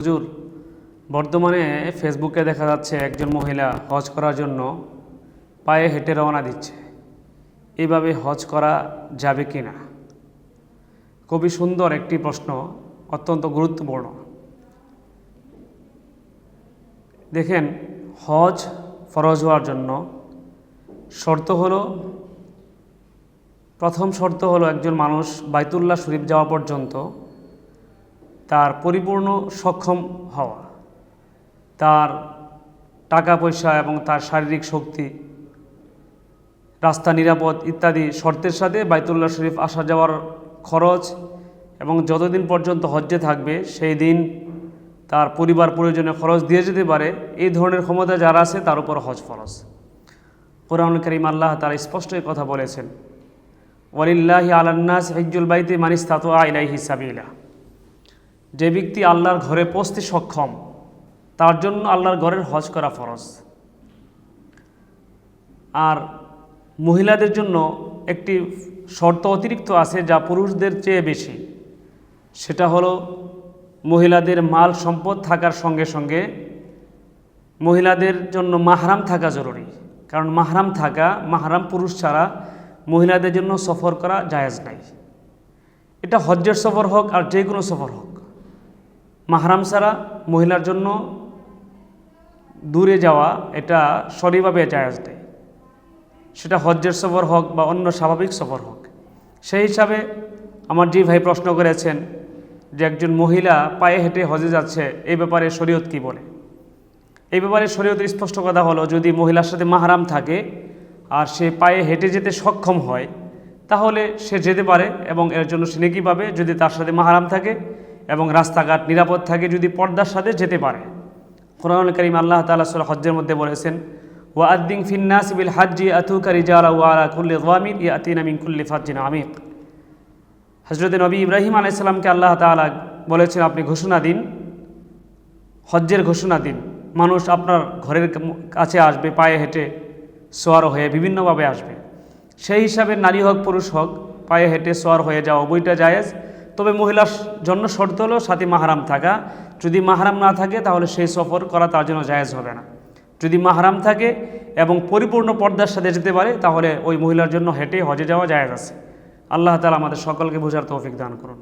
হুজুর, বর্তমানে ফেসবুকে দেখা যাচ্ছে একজন মহিলা হজ করার জন্য পায়ে হেঁটে রওনা দিচ্ছে। এইভাবে হজ করা যাবে কি না? খুবই সুন্দর একটি প্রশ্ন, অত্যন্ত গুরুত্বপূর্ণ। দেখেন, হজ ফরজ হওয়ার জন্য শর্ত হলো, প্রথম শর্ত হলো একজন মানুষ বাইতুল্লাহ শরীফ যাওয়া পর্যন্ত তার পরিপূর্ণ সক্ষম হওয়া। তার টাকা পয়সা এবং তার শারীরিক শক্তি, রাস্তা নিরাপদ ইত্যাদি শর্তের সাথে বাইতুল্লাহ শরীফ আসা যাওয়ার খরচ এবং যতদিন পর্যন্ত হজ্জে থাকবে, সেই দিন তার পরিবার প্রয়োজনে খরচ দিয়ে যেতে পারে, এই ধরনের ক্ষমতা যারা আছে তার উপর হজ ফরজ। কোরআন করিম আল্লাহ তারা স্পষ্টই কথা বলেছেন, ওয়ালিল্লাহি আলান্নাস হিজ্জুল বাইতে মানিস তাতো আইলাইহি সাবিলা। যে ব্যক্তি আল্লাহর ঘরে পৌঁছতে সক্ষম, তার জন্য আল্লাহর ঘরের হজ করা ফরজ। আর মহিলাদের জন্য একটি শর্ত অতিরিক্ত আছে যা পুরুষদের চেয়ে বেশি। সেটা হলো মহিলাদের মাল সম্পদ থাকার সঙ্গে সঙ্গে মহিলাদের জন্য মাহরাম থাকা জরুরি। কারণ মাহরাম থাকা, মাহরাম পুরুষ ছাড়া মহিলাদের জন্য সফর করা জায়েজ নাই। এটা হজ্জের সফর হোক আর যে কোনো সফর হোক। মাহরাম ছাড়া মহিলার জন্য দূরে যাওয়া এটা সরিভাবে জায়াজ নেই। সেটা হজ্জের সফর হোক বা অন্য স্বাভাবিক সফর হোক। সেই হিসাবে আমার যে ভাই প্রশ্ন করেছেন যে একজন মহিলা পায়ে হেঁটে হজে যাচ্ছে, এই ব্যাপারে শরীয়ত কি বলে? এই ব্যাপারে শরীয়তের স্পষ্ট কথা হলো, যদি মহিলার সাথে মাহারাম থাকে আর সে পায়ে হেঁটে যেতে সক্ষম হয়, তাহলে সে যেতে পারে এবং এর জন্য সে নেকি পাবে। যদি তার সাথে মাহারাম থাকে এবং রাস্তাঘাট নিরাপদ থাকে যদি পর্দার সাথে যেতে পারে। কোরআন করিম আল্লাহ তালা সুল হজ্জের মধ্যে বলেছেন, ওয়া আদ্দিন ফিন্নাস বিল হাজ্জি আতুকা রিজালা ওয়ালা কুল্লি যামিন ইয়াতিনা মিন কুল্লি ফাজ্জিন আমিক। হজরত নবী ইব্রাহিম আলাইসাল্লামকে আল্লাহ তাআলা বলেছেন, আপনি ঘোষণা দিন, হজ্জের ঘোষণা দিন। মানুষ আপনার ঘরের কাছে আসবে, পায়ে হেঁটে সোয়ার হয়ে বিভিন্নভাবে আসবে। সেই হিসাবে নারী হোক, পুরুষ হোক, পায়ে হেঁটে সোয়ার হয়ে যাওয়া বইটা জায়েজ। তবে মহিলার জন্য শর্ত হলো সাথে মাহারাম থাকা। যদি মাহারাম না থাকে, তাহলে সেই সফর করা তার জন্য জায়েজ হবে না। যদি মাহারাম থাকে এবং পরিপূর্ণ পর্দার সাথে যেতে পারে, তাহলে ওই মহিলার জন্য হেঁটে হজে যাওয়া জায়েজ আছে। আল্লাহ তালা আমাদের সকলকে বোঝার তৌফিক দান করুন।